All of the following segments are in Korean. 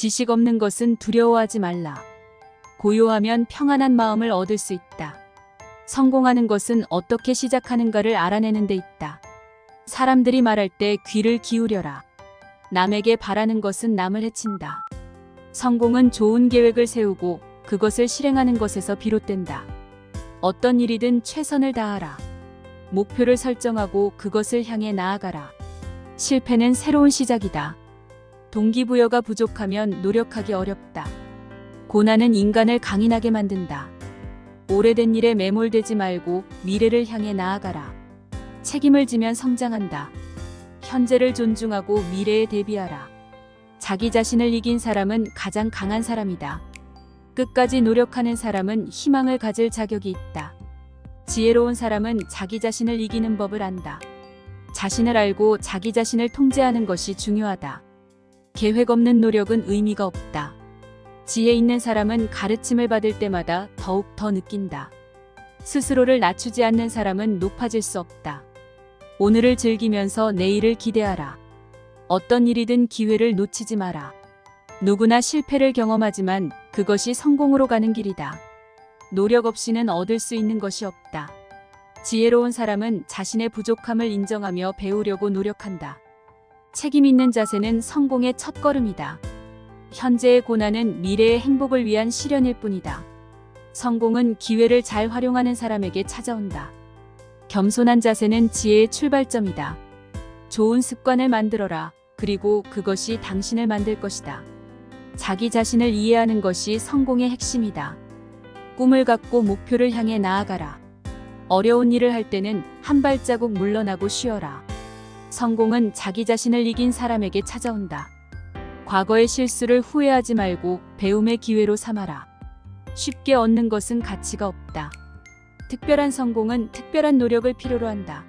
지식 없는 것은 두려워하지 말라. 고요하면 평안한 마음을 얻을 수 있다. 성공하는 것은 어떻게 시작하는가를 알아내는 데 있다. 사람들이 말할 때 귀를 기울여라. 남에게 바라는 것은 남을 해친다. 성공은 좋은 계획을 세우고 그것을 실행하는 것에서 비롯된다. 어떤 일이든 최선을 다하라. 목표를 설정하고 그것을 향해 나아가라. 실패는 새로운 시작이다. 동기부여가 부족하면 노력하기 어렵다. 고난은 인간을 강인하게 만든다. 오래된 일에 매몰되지 말고 미래를 향해 나아가라. 책임을 지면 성장한다. 현재를 존중하고 미래에 대비하라. 자기 자신을 이긴 사람은 가장 강한 사람이다. 끝까지 노력하는 사람은 희망을 가질 자격이 있다. 지혜로운 사람은 자기 자신을 이기는 법을 안다. 자신을 알고 자기 자신을 통제하는 것이 중요하다. 계획 없는 노력은 의미가 없다. 지혜 있는 사람은 가르침을 받을 때마다 더욱 더 느낀다. 스스로를 낮추지 않는 사람은 높아질 수 없다. 오늘을 즐기면서 내일을 기대하라. 어떤 일이든 기회를 놓치지 마라. 누구나 실패를 경험하지만 그것이 성공으로 가는 길이다. 노력 없이는 얻을 수 있는 것이 없다. 지혜로운 사람은 자신의 부족함을 인정하며 배우려고 노력한다. 책임 있는 자세는 성공의 첫걸음이다. 현재의 고난은 미래의 행복을 위한 실현일 뿐이다. 성공은 기회를 잘 활용하는 사람에게 찾아온다. 겸손한 자세는 지혜의 출발점이다. 좋은 습관을 만들어라. 그리고 그것이 당신을 만들 것이다. 자기 자신을 이해하는 것이 성공의 핵심이다. 꿈을 갖고 목표를 향해 나아가라. 어려운 일을 할 때는 한 발자국 물러나고 쉬어라. 성공은 자기 자신을 이긴 사람에게 찾아온다. 과거의 실수를 후회하지 말고 배움의 기회로 삼아라. 쉽게 얻는 것은 가치가 없다. 특별한 성공은 특별한 노력을 필요로 한다.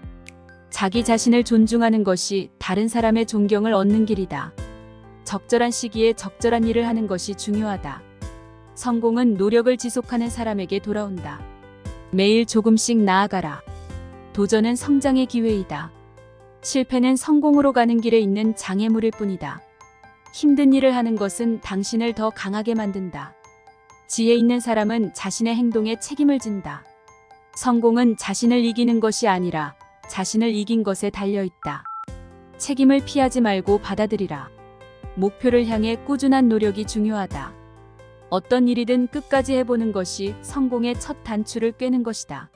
자기 자신을 존중하는 것이 다른 사람의 존경을 얻는 길이다. 적절한 시기에 적절한 일을 하는 것이 중요하다. 성공은 노력을 지속하는 사람에게 돌아온다. 매일 조금씩 나아가라. 도전은 성장의 기회이다. 실패는 성공으로 가는 길에 있는 장애물일 뿐이다. 힘든 일을 하는 것은 당신을 더 강하게 만든다. 지혜 있는 사람은 자신의 행동에 책임을 진다. 성공은 자신을 이기는 것이 아니라 자신을 이긴 것에 달려 있다. 책임을 피하지 말고 받아들이라. 목표를 향해 꾸준한 노력이 중요하다. 어떤 일이든 끝까지 해보는 것이 성공의 첫 단추를 꿰는 것이다.